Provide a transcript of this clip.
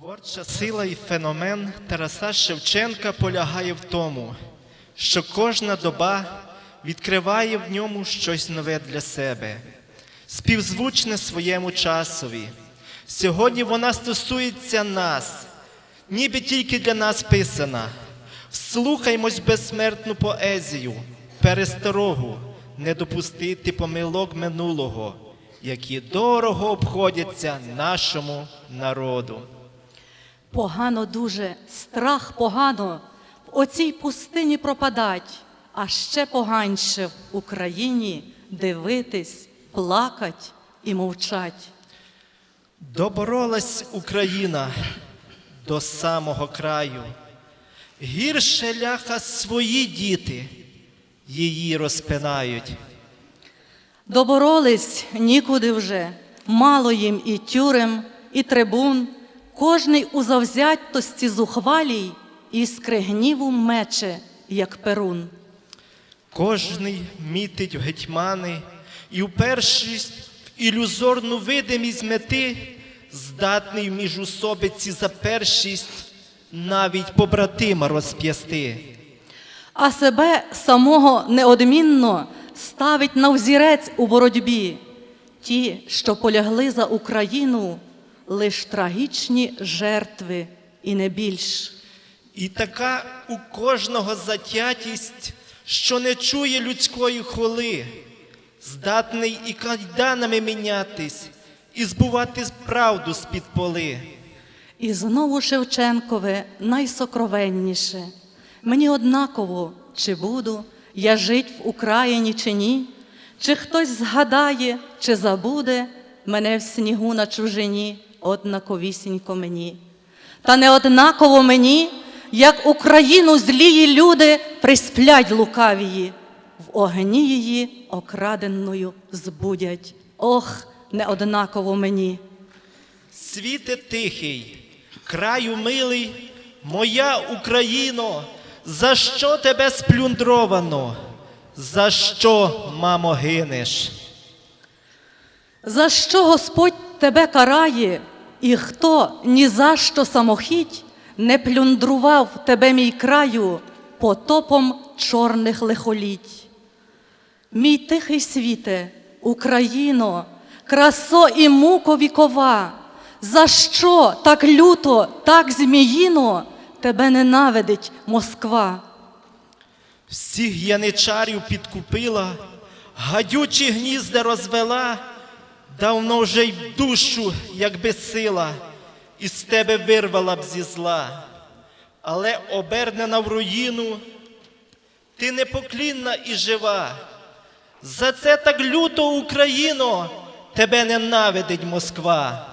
Творча сила і феномен Тараса Шевченка полягає в тому, що кожна доба відкриває в ньому щось нове для себе, співзвучне своєму часові. Сьогодні вона стосується нас, ніби тільки для нас писана. Вслухаймось безсмертну поезію, пересторогу, не допустити помилок минулого, які дорого обходяться нашому народу. Погано дуже, страх погано в оцій пустині пропадать, а ще поганьше в Україні дивитись, плакать і мовчать. Доборолась Україна до самого краю. Гірше ляха свої діти її розпинають. Доборолись нікуди вже, мало їм і тюрем, і трибун, кожний у завзятості зухвалій іскри гніву мече, як перун. Кожний мітить в гетьмани і впершись в ілюзорну видимість мети, здатний в міжусобиці за першість навіть побратима розп'ясти. а себе самого неодмінно ставить на взірець у боротьбі. Ті, що полягли за Україну, лиш трагічні жертви і не більш. І така у кожного затятість, що не чує людської холи, здатний і кайданами мінятись, і збувати правду з-під поли. І знову Шевченкове найсокровенніше. Мені однаково, чи буду я жить в Україні чи ні, чи хтось згадає, чи забуде мене в снігу на чужині, однаковісінько мені. Та не однаково мені, як Україну злії люди присплять лукавії, в огні її окраденою збудять. Ох, не однаково мені. Світе тихий, краю милий, моя Україно, за що тебе сплюндровано? За що, мамо, гинеш? За що Господь тебе карає, і хто ні за що самохідь не плюндрував тебе, мій краю, потопом чорних лихоліть? Мій тихий світе, Україно, красо і муко вікова, за що так люто, так зміїно тебе ненавидить Москва? Всіх яничарів підкупила, гадючі гнізда розвела, давно вже й душу, якби сила, із тебе вирвала б зі зла. Але обернена в руїну, ти непоклінна і жива. За це так люто, Україно, тебе ненавидить Москва.